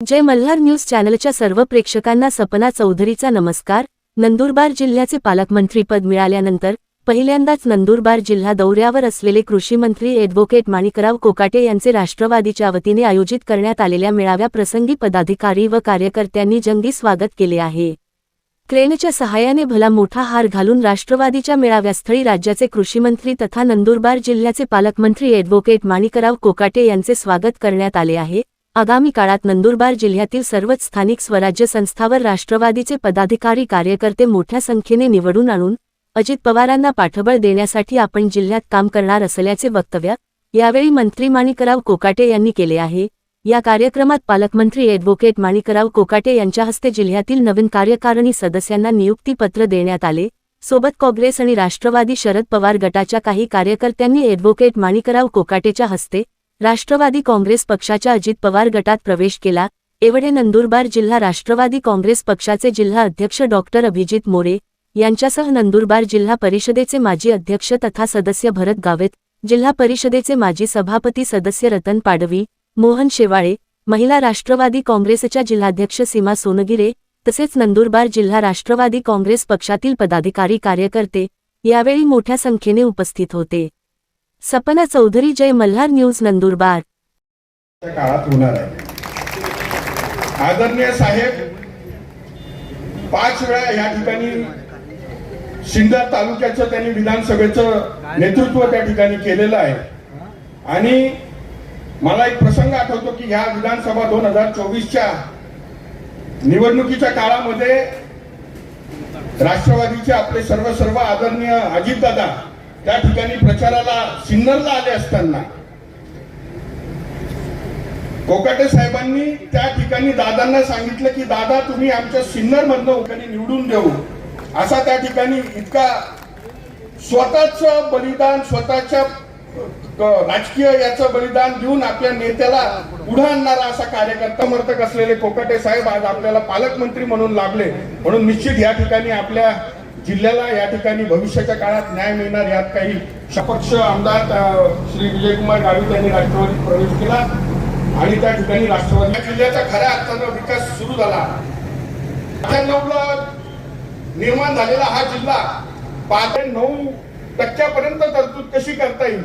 जय Malhar news चॅनलच्या सर्व प्रेक्षकांना सपना चौधरीचा नमस्कार. नंदुरबार जिल्ह्याचे पालकमंत्रीपद मिळाल्यानंतर पहिल्यांदाच नंदुरबार जिल्हा दौऱ्यावर असलेले कृषीमंत्री ॲडव्होकेट माणिकराव कोकाटे यांचे राष्ट्रवादीच्या वतीने आयोजित करण्यात आलेल्या मेळाव्याप्रसंगी पदाधिकारी व कार्यकर्त्यांनी जंगी स्वागत केले आहे. क्रेनच्या सहाय्याने भला मोठा हार घालून राष्ट्रवादीच्या मेळाव्यास्थळी राज्याचे कृषीमंत्री तथा नंदुरबार जिल्ह्याचे पालकमंत्री ॲडव्होकेट माणिकराव कोकाटे यांचे स्वागत करण्यात आले आहे. आगामी काळात नंदुरबार जिल्ह्यातील सर्वच स्थानिक स्वराज्य संस्थावर राष्ट्रवादीचे पदाधिकारी कार्यकर्ते मोठ्या संख्येने निवडून आणून अजित पवारांना पाठबळ देण्यासाठी आपण जिल्ह्यात काम करणार असल्याचे वक्तव्य यावेळी मंत्री माणिकराव कोकाटे यांनी केले आहे. या कार्यक्रमात पालकमंत्री ॲडव्होकेट माणिकराव कोकाटे यांच्या हस्ते जिल्ह्यातील नवीन कार्यकारिणी सदस्यांना नियुक्तीपत्र देण्यात आले. सोबत काँग्रेस आणि राष्ट्रवादी शरद पवार गटाच्या काही कार्यकर्त्यांनी ॲडव्होकेट माणिकराव कोकाटेच्या हस्ते राष्ट्रवादी काँग्रेस पक्षाच्या अजित पवार गटात प्रवेश केला. एवढे नंदुरबार जिल्हा राष्ट्रवादी काँग्रेस पक्षाचे जिल्हा अध्यक्ष डॉक्टर अभिजित मोरे यांच्यासह नंदुरबार जिल्हा परिषदेचे माजी अध्यक्ष तथा सदस्य भरत गावेत जिल्हा परिषदेचे माजी सभापती सदस्य रतन पाडवी मोहन शेवाळे महिला राष्ट्रवादी काँग्रेसच्या जिल्हाध्यक्ष सीमा सोनगिरे तसेच नंदुरबार जिल्हा राष्ट्रवादी काँग्रेस पक्षातील पदाधिकारी कार्यकर्ते यावेळी मोठ्या संख्येने उपस्थित होते. सपना चौधरी जय मल्हार न्यूज नंदुरबार. काळात होणार आहे. आदरणीय साहेब पाच वेळा या ठिकाणी सिन्नर तालुक्याचं त्यांनी विधानसभेचं नेतृत्व त्या ठिकाणी केलेलं आहे. आणि मला एक प्रसंग आठवतो की ह्या विधानसभा दोन हजार चोवीसच्या निवडणुकीच्या काळामध्ये राष्ट्रवादीचे आपले सर्व सर्व आदरणीय अजितदादा त्या ठिकाणी प्रचाराला सिन्नरला आले असताना कोकाटे साहेबांनी त्या ठिकाणी दादांना सांगितलं की दादा तुम्ही आमच्या सिन्नर मधनं निवडून देऊ. असा त्या ठिकाणी इतका स्वतःच बलिदान स्वतःच्या राजकीय याचं बलिदान देऊन आपल्या नेत्याला पुढे आणणारा असा कार्यकर्ता मर्तक असलेले कोकाटे साहेब आज आपल्याला पालकमंत्री म्हणून लाभले. म्हणून निश्चित या ठिकाणी आपल्या जिल्ह्याला या ठिकाणी भविष्याच्या काळात न्याय मिळणार यात काही सपक्ष आमदार श्री विजयकुमार गावित यांनी राष्ट्रवादीत प्रवेश केला. आणि त्या ठिकाणी राष्ट्रवादी या जिल्ह्याचा खऱ्या अर्थानं विकास सुरू झाला. अठ्ठ्याण्णवला निर्माण झालेला हा जिल्हा पाच ते नऊ टक्क्यापर्यंत तरतूद कशी करता येईल?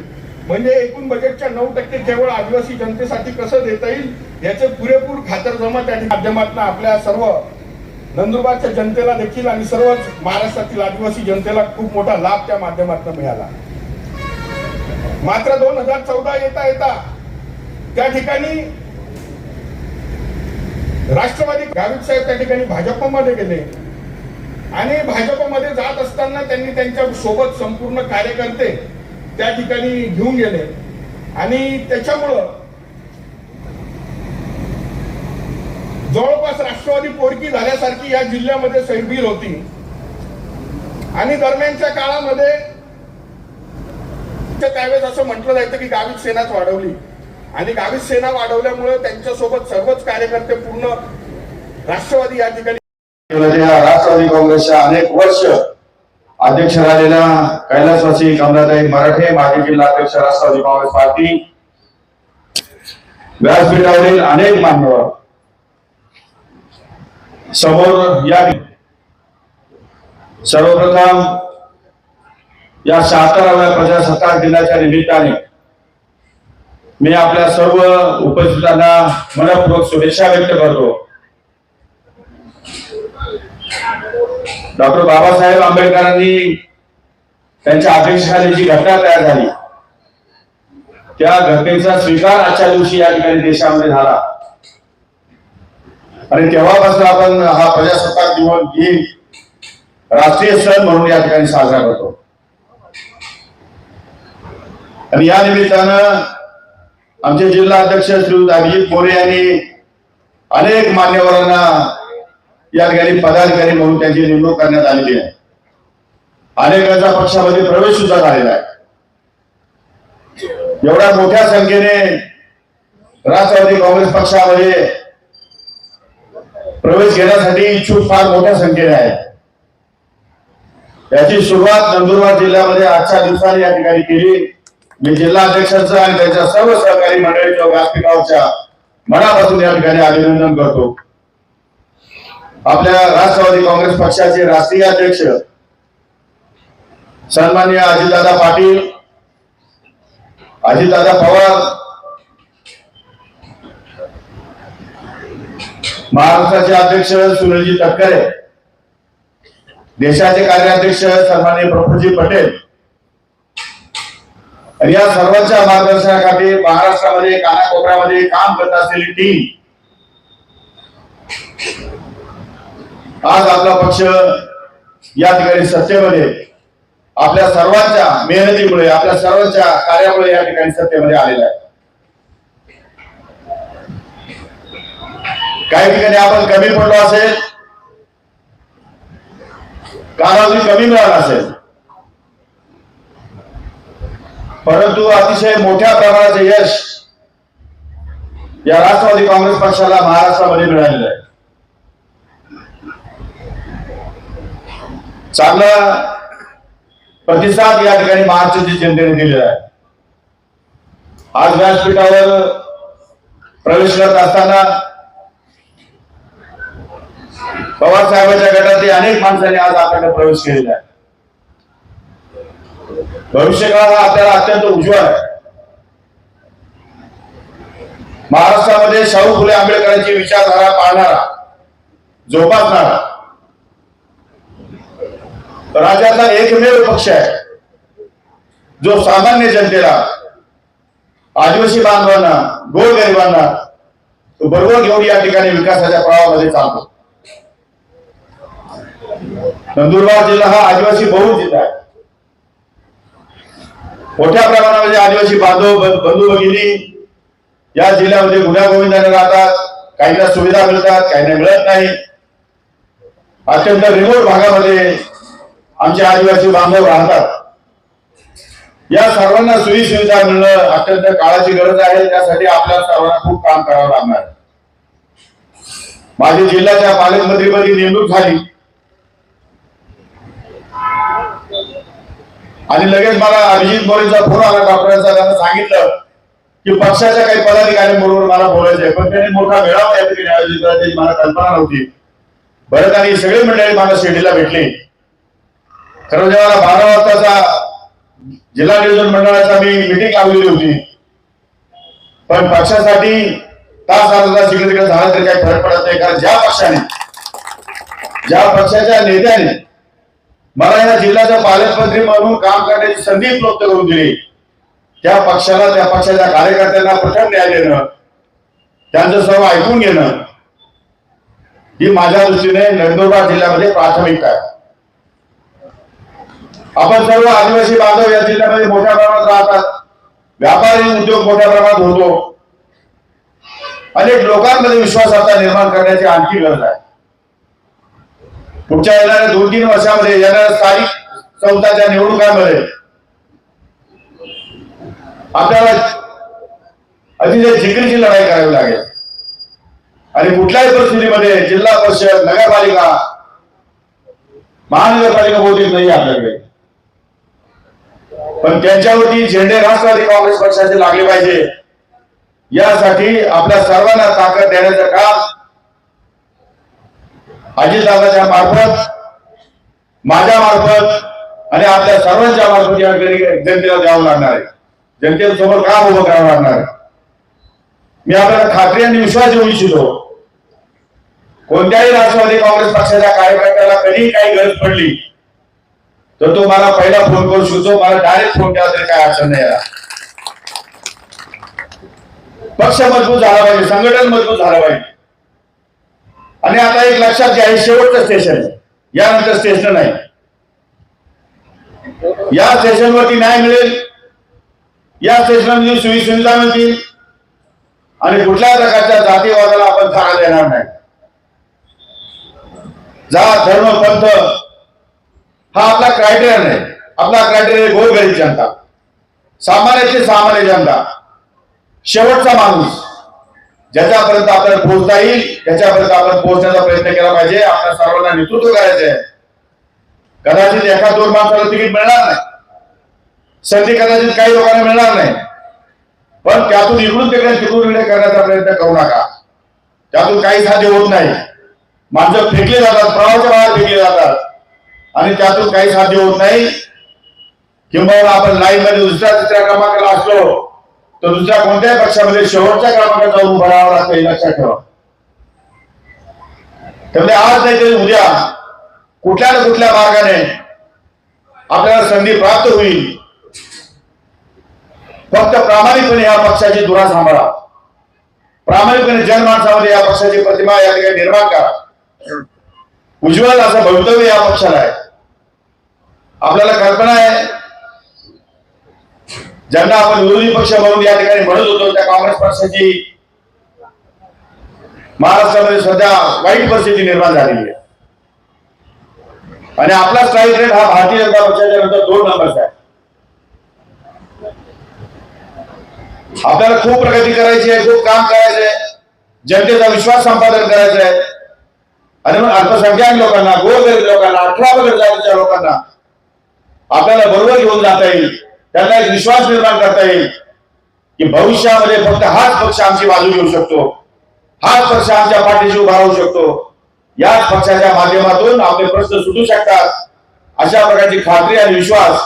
म्हणजे एकूण बजेटच्या नऊ टक्के केवळ आदिवासी जनतेसाठी कसं देता येईल? याचे पुरेपूर खातरजमा त्या माध्यमातून आपल्या सर्व नंदुरबारच्या जनतेला देखील आणि सर्वच महाराष्ट्रातील आदिवासी जनतेला खूप मोठा लाभ त्या माध्यमातून मिळाला. मात्र दोन हजार चौदा येता येता त्या ठिकाणी राष्ट्रवादी गावित साहेब त्या ठिकाणी भाजपमध्ये गेले. आणि भाजपमध्ये जात असताना त्यांनी त्यांच्यासोबत संपूर्ण कार्यकर्ते त्या ठिकाणी घेऊन गेले. आणि त्याच्यामुळं जवळपास राष्ट्रवादी पोरकी झाल्यासारखी या जिल्ह्यामध्ये सैरबीर होती. आणि दरम्यानच्या काळामध्ये त्यावेळेस असं म्हटलं जायचं की गावी सेनाच वाढवली. आणि गावी सेना वाढवल्यामुळे त्यांच्यासोबत सर्वच कार्यकर्ते पूर्ण राष्ट्रवादी या ठिकाणी राष्ट्रवादी काँग्रेसच्या अनेक वर्ष अध्यक्ष राहिलेल्या कैलासवासी कमलाताई मराठे माजी जिल्हा अध्यक्ष राष्ट्रवादी काँग्रेस पार्टी. व्यासपीठावरील अनेक मान्यवर समोर या सर्वप्रथम या शहात्तराव्या प्रजासत्ताक दिनाच्या निमित्ताने मी आपल्या सर्व उपस्थितांना मनपूर्वक शुभेच्छा व्यक्त करतो. डॉक्टर बाबासाहेब आंबेडकरांनी त्यांच्या अध्यक्षतेखाली जी घटना तयार झाली त्या घटनेचा स्वीकार आजच्या दिवशी या ठिकाणी देशामध्ये झाला. आणि तेव्हापासून आपण हा प्रजासत्ताक दिवस दिन राष्ट्रीय सण म्हणून या ठिकाणी साजरा करतो. आणि या निमित्तानं आमचे जिल्हा अध्यक्ष श्री अभिजित मोरे यांनी अनेक मान्यवरांना या ठिकाणी पदाधिकारी म्हणून त्यांची नेमणूक करण्यात आलेली आहे. अनेकांचा पक्षामध्ये प्रवेश सुद्धा झालेला आहे. एवढ्या मोठ्या संख्येने राष्ट्रवादी काँग्रेस पक्षामध्ये प्रवेश घेण्यासाठी इच्छुक फार मोठ्या संख्येने आहेत. याची सुरुवात नंदुरबार जिल्ह्यामध्ये आजच्या दिवसाने या ठिकाणी केली. मी जिल्हा अध्यक्षांचं आणि त्यांच्या सर्व सहकारी मंडळीच्या व्यासपीठावरच्या मनापासून या ठिकाणी अभिनंदन करतो. आपल्या राष्ट्रवादी काँग्रेस पक्षाचे राष्ट्रीय अध्यक्ष सन्मान्य अजितदादा पाटील अजितदादा पवार महाराष्ट्राचे अध्यक्ष सुनीलजी तटकरे देशाचे कार्याध्यक्ष सन्मान्य प्रफुल्लजी पटेल. आणि या सर्वांच्या मार्गदर्शनाखाली महाराष्ट्रामध्ये कानाकोपऱ्यामध्ये काम करत असलेली टीम आज आपला पक्ष या ठिकाणी सत्तेमध्ये आपल्या सर्वांच्या मेहनतीमुळे आपल्या सर्वांच्या कार्यामुळे या ठिकाणी सत्तेमध्ये आलेला आहे. काही ठिकाणी आपण कमी पडलो असेल कालावधी कमी मिळाला असेल. परंतु अतिशय मोठ्या प्रमाणाचे यश या राष्ट्रवादी काँग्रेस पक्षाला महाराष्ट्रामध्ये मिळालेलं आहे. चांगला प्रतिसाद या ठिकाणी महाराष्ट्राची जनतेने दिलेला आहे. आज व्यासपीठावर प्रवेश करत असताना पवार साहेबांच्या गटातील अनेक माणसांनी आज आपल्याकडे प्रवेश केलेला आहे. भविष्यकाळ हा आपल्याला अत्यंत उज्ज्वल आहे. महाराष्ट्रामध्ये शाहू फुले आंबेडकरांची विचारधारा पाळणारा जोपासणारा राज्यातला एकमेव पक्ष आहे जो सामान्य जनतेला आदिवासी बांधवांना गोरगरिबांना तो बरोबर घेऊन या ठिकाणी विकासाच्या प्रवाहामध्ये चालतो. नंदुरबार जिल्हा हा आदिवासी बहुल जिल्हा आहे. मोठ्या प्रमाणामध्ये आदिवासी बांधव बंधू भगिनी या जिल्ह्यामध्ये गुन्ह्या गोविंदाने राहतात. काहींना सुविधा मिळतात काहींना मिळत नाही. अत्यंत रिमोट भागामध्ये आमचे आदिवासी बांधव राहतात. या सर्वांना सोयी सुविधा मिळणं अत्यंत काळाची गरज आहे. त्यासाठी आपल्या सर्वांना खूप काम करावं लागणार माझी जिल्ह्याच्या पालकमंत्रीपदी नेमणूक झाली. आणि लगेच मला अभिजित मोरेचा फोन आला डॉक्टरांचा त्यांना सांगितलं की पक्षाच्या काही पदाधिकाऱ्यांबरोबर मला बोलायचंय. पण त्यांनी मोठा मेळावा या ठिकाणी आयोजित केला त्याची मला कल्पना नव्हती. बरं आणि सगळी मंडळी मला शिर्डीला भेटली. खरं म्हणजे जेव्हा बारा वाजताचा जिल्हा नियोजन मंडळाचा मी मिटिंग लावलेली होती. पण पक्षासाठी तास अर्धा तिकडे तिकडे झाला तरी काही फरक पडत नाही कारण ज्या पक्षाने ज्या पक्षाच्या नेत्याने मला या जिल्ह्याचा पालकमंत्री म्हणून काम करण्याची संधी उपलब्ध करून दिली. त्या पक्षाला त्या पक्षाच्या कार्यकर्त्यांना प्रथम न्याय देणं त्यांचं सर्व ऐकून घेणं ही माझ्या दृष्टीने नंदुरबार जिल्ह्यामध्ये प्राथमिकता आहे. आपण सर्व आदिवासी बांधव या जिल्ह्यामध्ये मोठ्या प्रमाणात राहतात. व्यापारी उद्योग मोठ्या प्रमाणात होतो. अनेक लोकांमध्ये विश्वास आता निर्माण करण्याची आणखी गरज आहे. पुढच्या येणाऱ्या दोन तीन वर्षामध्ये येणाऱ्या स्थानिक संस्थाच्या निवडणुकांमध्ये आपल्याला अतिशय जिकरीची लढाई करावी लागेल. आणि कुठल्याही परिस्थितीमध्ये जिल्हा परिषद नगरपालिका महानगरपालिका बहुतेक नाही आपल्याकडे. पण त्यांच्यावरती झेंडे राष्ट्रवादी काँग्रेस पक्षाचे लागले पाहिजे. यासाठी आपल्या सर्वांना ताकद देण्याचं काम अजितदादाच्या मार्फत माझ्या मार्फत आणि आपल्या सर्वांच्या मार्फत या जनतेला द्यावं लागणार आहे. जनतेसमोर काम उभं करावं लागणार आहे. मी आपल्याला खात्री आणि विश्वास देऊ इच्छितो. कोणत्याही राष्ट्रवादी काँग्रेस पक्षाच्या कार्यकर्त्याला कधी काही गरज पडली तर तो मला पहिला फोन करू शकतो मला डायरेक्ट फोन केला तरी काय अडचण नाही पक्ष मजबूत झाला पाहिजे संघटन मजबूत झालं पाहिजे. आणि आता एक लक्षात घ्या हे शेवटचं स्टेशन आहे. यानंतर स्टेशन नाही. या स्टेशनवरती न्याय मिळेल. या स्टेशनमध्ये सुई सुविधा मिळतील. आणि कुठल्या प्रकारच्या जातीवादाला आपण थारा देणार नाही. जात धर्म पंथ हा आपला क्रायटेरिया नाही. आपला क्रायटेरिया गोरगरीब जनता. सामान्यातली सामान्य जनता. शेवटचा माणूस. ज्याच्यापर्यंत आपल्याला पोहोचता येईल त्याच्यापर्यंत आपण पोहोचण्याचा प्रयत्न केला पाहिजे. आपल्या सर्वांना नेतृत्व करायचं आहे कदाचित एका दोन माणसाला तिकीट मिळणार नाही. संधी कदाचित काही लोकांना मिळणार नाही. पण त्यातून इकडून तिकडे तिकडून तिकडे करण्याचा प्रयत्न करू नका. त्यातून काही साध्य होत नाही. माणसं फेकले जातात प्रवाहाच्या बाहेर फेकले जातात. आणि त्यातून काही साध्य होत नाही. किंबहुना आपण लाईन मध्ये दुसऱ्या तिसऱ्या क्रमांकाला असलो तर दुसऱ्या कोणत्याही पक्षामध्ये शेवटच्या क्रमांकात जाऊन उभं राहावं लागतं हे लक्षात ठेवा. त्यामुळे आज नाही तरी उद्या कुठल्या ना कुठल्या मार्गाने आपल्याला संधी प्राप्त होईल. फक्त प्रामाणिकपणे या पक्षाची धुरा सांभाळा. प्रामाणिकपणे जनमानसामध्ये या पक्षाची प्रतिमा या ठिकाणी निर्माण करा. उज्ज्वल असं भवितव्य या पक्षाला आहे. आपल्याला कल्पना आहे ज्यांना आपण विरोधी पक्ष म्हणून या ठिकाणी म्हणत होतो त्या काँग्रेस पक्षाची महाराष्ट्रामध्ये सध्या वाईट परिस्थिती निर्माण झालेली आहे. आणि आपला स्ट्राईक रेट हा भारतीय जनता पक्षाच्या नंतर दोन नंबरचा आहे. आपल्याला खूप प्रगती करायची आहे खूप काम करायचंय जनतेचा विश्वास संपादन करायचा आहे. आणि मग अल्पसंख्याक लोकांना गोरगरीब लोकांना अठरा वगैरे लोकांना आपल्याला बरोबर घेऊन जाता येईल. त्यांना एक विश्वास निर्माण करता येईल की भविष्यामध्ये फक्त हाच पक्ष आमची बाजू घेऊ शकतो. हाच पक्ष आमच्या पाठीशी उभा राहू शकतो. याच पक्षाच्या माध्यमातून आपले प्रश्न सुटू शकतात. अशा प्रकारची खात्री आणि विश्वास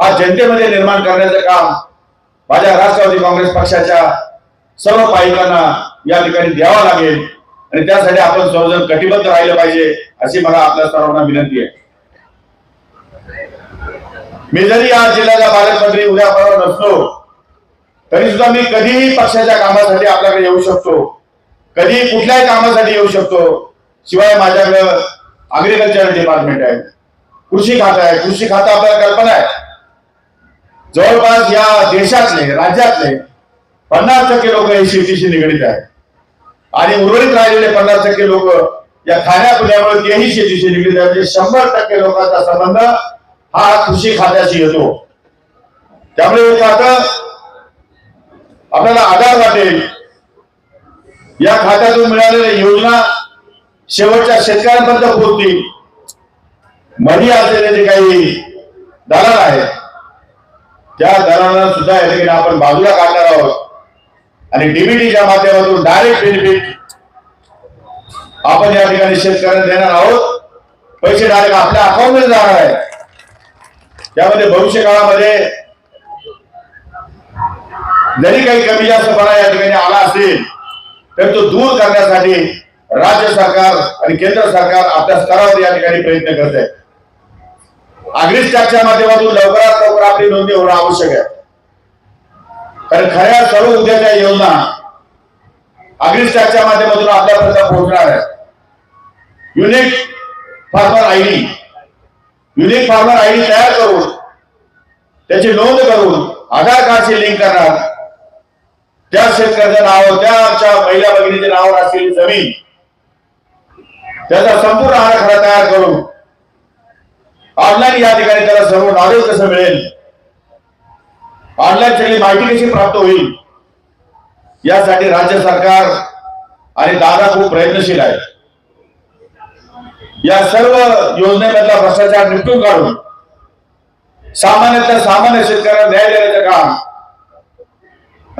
हा जनतेमध्ये निर्माण करण्याचं काम माझ्या राष्ट्रवादी काँग्रेस पक्षाच्या सर्व पायिकांना या ठिकाणी द्यावा लागेल. आणि त्यासाठी आपण सर्वजण कटिबद्ध राहिलं पाहिजे अशी मला आपल्या सर्वांना विनंती आहे. मी जरी या जिल्ह्याचा पालकमंत्री उद्या परवा नसतो. तरी सुद्धा मी कधीही पक्षाच्या कामासाठी आपल्याकडे येऊ शकतो. कधी कुठल्याही कामासाठी येऊ शकतो. शिवाय माझ्याकडं अग्रिकल्चर डिपार्टमेंट आहे. कृषी खातं आहे. कृषी खातं आपल्याला कल्पना आहे. जवळपास या देशातले राज्यातले पन्नास टक्के लोक हे शेतीशी निगडीत आहेत. आणि उर्वरित राहिलेले पन्नास टक्के लोक या खाण्यापिण्यामुळे तेही शेतीशी निगडीत आहेत. म्हणजे शंभर टक्के लोकांचा संबंध हा कृषी खात्याशी येतो त्यामुळे हे खातं आपल्याला आधार वाटेल या खात्यातून मिळालेल्या योजना शेवटच्या शेतकऱ्यांपर्यंत पोहोचतील. मनी असलेले जे काही दलाल आहेत त्या दलालांना सुद्धा या ठिकाणी आपण बाजूला काढणार आहोत. आणि डीबीटीच्या माध्यमातून डायरेक्ट बेनिफिट आपण या ठिकाणी शेतकऱ्यांना देणार आहोत. पैसे डायरेक्ट आपल्या अकाउंटमध्ये जाणार आहे त्यामध्ये भविष्य काळामध्ये जरी काही कमी जास्तपणा या ठिकाणी आला असेल तर तो दूर करण्यासाठी राज्य सरकार आणि केंद्र सरकार आपल्या स्तरावर या ठिकाणी प्रयत्न करत आहे अग्रिस्टॅकच्या माध्यमातून लवकरात लवकर आपली नोंदणी होणं आवश्यक आहे. कारण खऱ्या सर्व उद्याच्या योजना अग्रिस्टॅकच्या माध्यमातून आपल्यापर्यंत पोहोचणार आहे unique farmer I D unique farmer I D तयार करून त्याची नोंद करून आधार कार्डशी लिंक करणार. त्या शेतकऱ्याचं नाव त्या आमच्या महिला भगिनीचे नावावर असलेली जमीन. त्याचा संपूर्ण आराखडा तयार करून ऑनलाईन या ठिकाणी त्याला सर्व नॉलेज कसं मिळेल? ऑनलाईन सगळी माहिती कशी प्राप्त होईल? यासाठी राज्य सरकार आणि दादा खूप प्रयत्नशील आहे. या सर्व योजनेमधला भ्रष्टाचार निपटून काढून सामान्यातल्या सामान्य शेतकऱ्यांना न्याय देण्याचं काम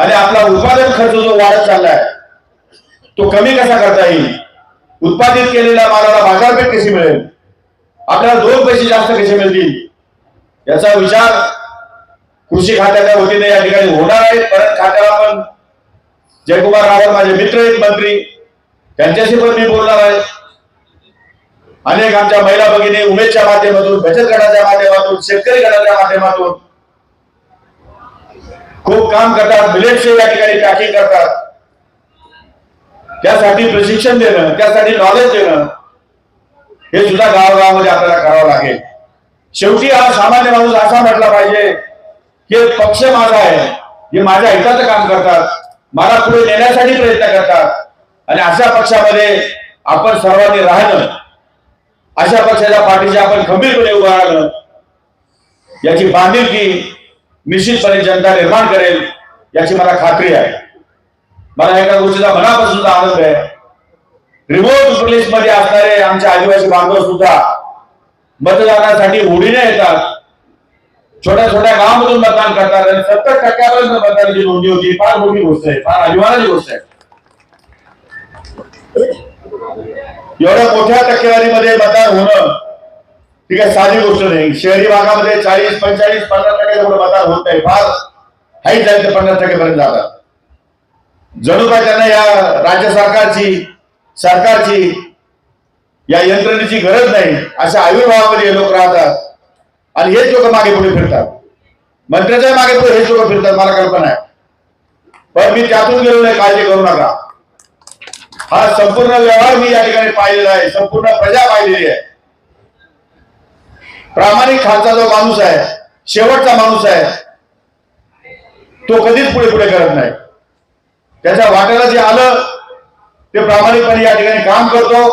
आणि आपला उत्पादन खर्च जो वाढत चाललाय तो कमी कसा करता येईल? उत्पादित केलेल्या मालाला बाजारपेठ कशी मिळेल? आपल्याला दोन पैसे जास्त कसे मिळतील? याचा विचार कृषी खात्याच्या वतीने या ठिकाणी होणार आहे. परत खात्याला पण जयकुमार रावळ माझे मित्र आहेत मंत्री त्यांच्याशी पण मी बोलणार आहे. अनेक आमच्या महिला भगिनी उमेदच्या माध्यमातून बचत गटाच्या माध्यमातून शेतकरी गटाच्या माध्यमातून खूप काम करतात. मिलेटचे या ठिकाणी पॅकिंग करतात. त्यासाठी प्रशिक्षण देणं त्यासाठी नॉलेज देणं हे सुद्धा गावागावामध्ये आपल्याला करावं लागेल. शेवटी हा सामान्य माणूस असा म्हटला पाहिजे की पक्ष माझा आहे हे माझ्या हिताचं काम करतात मला पुढे नेण्यासाठी प्रयत्न करतात. आणि अशा पक्षामध्ये आपण सर्वांनी राहणं अशा पक्षाच्या पाठीशी आपण खंबीरपणे उभं राहिलं याची बांधिलकी निश्चितपणे जनता निर्माण करेल याची मला खात्री आहे. मला एका गोष्टीचा मनापासून आनंद आहे. रिमोट प्लेस मध्ये असणारे आमचे आदिवासी बांधव सुद्धा मतदानासाठी उडीने येतात. छोट्या छोट्या गावामधून मतदान करतात आणि सत्तर टक्क्यापर्यंत मतदानाची नोंदणी होती. फार मोठी गोष्ट आहे फार अभिमानाची गोष्ट आहे. एवढ्या मोठ्या टक्केवारीमध्ये मतदान होणं ठीक आहे साधी गोष्ट नाही. शहरी भागामध्ये चाळीस पंचेचाळीस पन्नास टक्के एवढं मतदान होत नाही. फार हाईट जाईल ते पन्नास टक्केपर्यंत जातात. जणू काय त्यांना या राज्य सरकारची सरकारची या यंत्रणेची गरज नाही. अशा आयुर्भावामध्ये हे लोक राहतात. आणि हेच लोक मागे पुढे फिरतात. मंत्र्याच्या मागे पुढे हेच लोक फिरतात मला कल्पना आहे. पण मी त्यातून गेलो नाही काळजी करू नका. हा संपूर्ण व्यवहार मी या ठिकाणी पाहिलेला आहे. संपूर्ण प्रजा पाहिलेली आहे. प्रामाणिक खालचा जो माणूस आहे शेवटचा माणूस आहे तो कधीच पुढे पुढे करत नाही. त्याच्या वाट्याला जे आलं ते प्रामाणिकपणे या ठिकाणी काम करतो.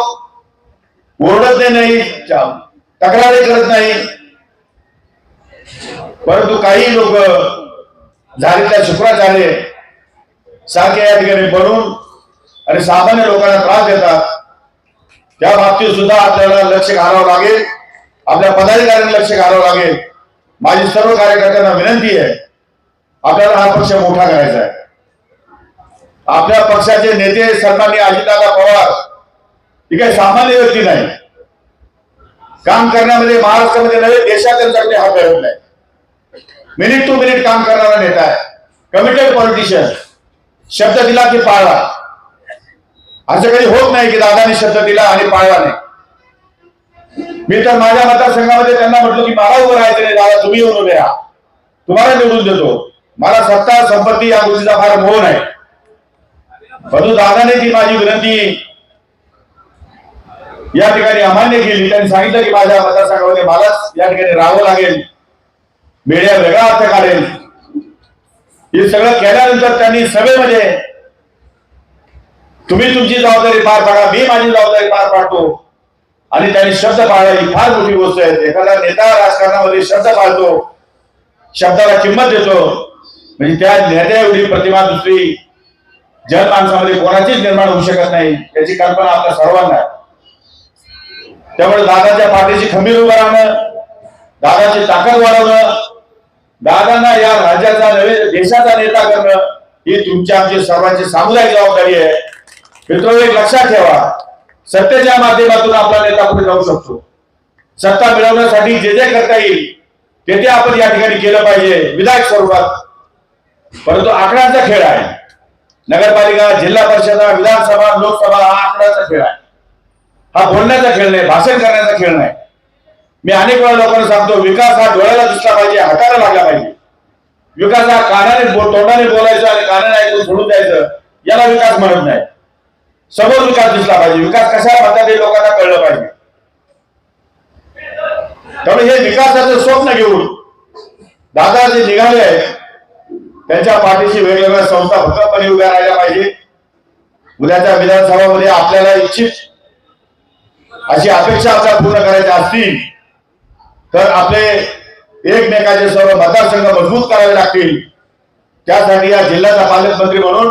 ओरडत नाही तक्रारी करत नाही. परंतु काही लोक झालेल्या शुक्राचार्य सारखे या ठिकाणी बनून आणि सामान्य लोकांना त्रास देतात. त्या बाबतीत सुद्धा आपल्याला लक्ष घालावं लागेल. आपल्या पदाधिकाऱ्यांना लक्ष घालावं लागेल. माझी सर्व कार्यकर्त्यांना विनंती आहे आपल्याला हा पक्ष मोठा करायचा आहे. आपल्या पक्षाचे नेते सन्माननीय अजितदादा पवार ही काही सामान्य व्यक्ती नाही. काम करण्यामध्ये महाराष्ट्रामध्ये नव्हे देशात त्यांच्याकडे हात धरत नाही. मिनिट टू मिनिट काम करणारा नेता आहे. कमिटेड पॉलिटिशियन शब्द दिला की पाळला असं कधी होत नाही की दादाने शब्द दिला आणि पाळला नाही मी तर माझ्या मतदारसंघामध्ये त्यांना म्हटलं की मला उभं राहायचं नाही दादा तुम्ही येऊन उभे राहा. तुम्हाला निवडून देतो. मला सत्ता संपत्ती या गोष्टीचा फार मोह नाही. परंतु दादाने ती माझी विनंती या ठिकाणी अमान्य केली त्यांनी सांगितलं की माझ्या मतदारसंघामध्ये मलाच या ठिकाणी राहावं लागेल. मीडिया वेगळा अर्थ काढेल. हे सगळं केल्यानंतर त्यांनी सभेमध्ये तुम्ही तुमची जबाबदारी पार पाडा. मी माझी जबाबदारी पार पाडतो. आणि त्यांनी शब्द पाळला ही फार मोठी गोष्ट आहे. एखादा नेता राजकारणामध्ये शब्द पाळतो. शब्दाला किंमत देतो. म्हणजे त्या नेत्या एवढी प्रतिमा दुसरी जनमानसामध्ये कोणाचीच निर्माण होऊ शकत नाही. याची कल्पना आपल्या सर्वांना आहे. त्यामुळे दादाच्या पाठीची खंबीर उभं राहणं दादाची ताकद वाढवणं दादांना या राज्याचा नव्हे देशाचा नेता करणं ही तुमच्या आमची सर्वांची सामुदायिक जबाबदारी आहे. मित्र एक लक्षात ठेवा. सत्तेच्या माध्यमातून आपला नेता पुढे जाऊ शकतो? सत्ता मिळवण्यासाठी जे जे करता येईल ते ते आपण या ठिकाणी केलं पाहिजे विधायक स्वरूपात. परंतु आकड्यांचा खेळ आहे. नगरपालिका जिल्हा परिषद विधानसभा लोकसभा हा आकड्याचा खेळ आहे. हा बोलण्याचा खेळ नाही भाषण करण्याचा खेळ नाही. मी अनेक वेळा लोकांना सांगतो विकास हा डोळ्याला दिसला पाहिजे हाताला लागला पाहिजे. विकास हा कानाने तोंडाने बोलायचं आणि कानाने ऐकून सोडून द्यायचं याला विकास म्हणत नाही. समोर विकास दिसला पाहिजे. विकास कशा म्हणतात हे लोकांना कळलं पाहिजे. त्यामुळे हे विकासाचं स्वप्न घेऊन दादा जे निघाले आहेत त्यांच्या पाठीशी वेगवेगळ्या संस्था भक्कमपणे उभ्या राहिल्या पाहिजे. उद्याच्या विधानसभामध्ये आपल्याला इच्छित अशी अपेक्षा आपल्याला पूर्ण करायच्या असतील तर आपले एकमेकाचे सर्व मतदारसंघ मजबूत करावे लागतील. त्यासाठी या जिल्ह्याचा पालकमंत्री म्हणून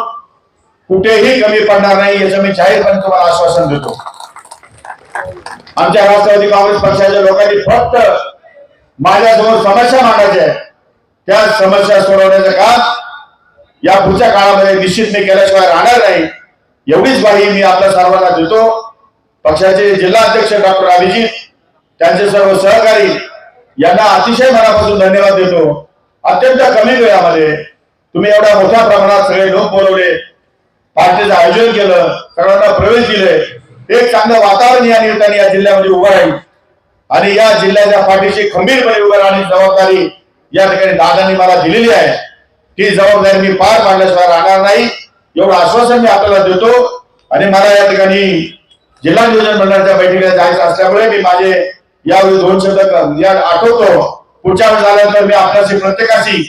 कुठेही कमी पडणार नाही याचं मी जाहीरपणे तुम्हाला आश्वासन देतो. आमच्या राष्ट्रवादी काँग्रेस पक्षाच्या लोकांनी फक्त माझ्यासमोर समस्या मांडायच्या आहेत त्या समस्या सोडवण्याचं काम या पुढच्या काळामध्ये निश्चित मी केल्याशिवाय राहणार नाही. एवढीच ग्वाही मी आपल्या सर्वांना देतो. पक्षाचे जिल्हा अध्यक्ष डॉक्टर अभिजित त्यांचे सर्व सहकारी यांना अतिशय मनापासून धन्यवाद देतो. अत्यंत कमी वेळामध्ये तुम्ही एवढ्या मोठ्या प्रमाणात सगळे लोक बोलवले. पार्टीचं आयोजन केलं सर्वांना प्रवेश दिले. एक चांगलं वातावरण या निमित्ताने या जिल्ह्यामध्ये उभं राहील. आणि या जिल्ह्याच्या पाठीशी खंबीरपणे उभं राहण्याची जबाबदारी या ठिकाणी दादांनी मला दिलेली आहे. ती जबाबदारी मी पार पाडल्याशिवाय राहणार नाही. एवढं आश्वासन मी आपल्याला देतो. आणि मला या ठिकाणी जिल्हा नियोजन मंडळाच्या बैठकीला जायचं असल्यामुळे मी माझे यावेळी दोन शब्द या आठवतो. पुढच्या वेळेस आल्यानंतर मी आपल्याशी प्रत्येकाशी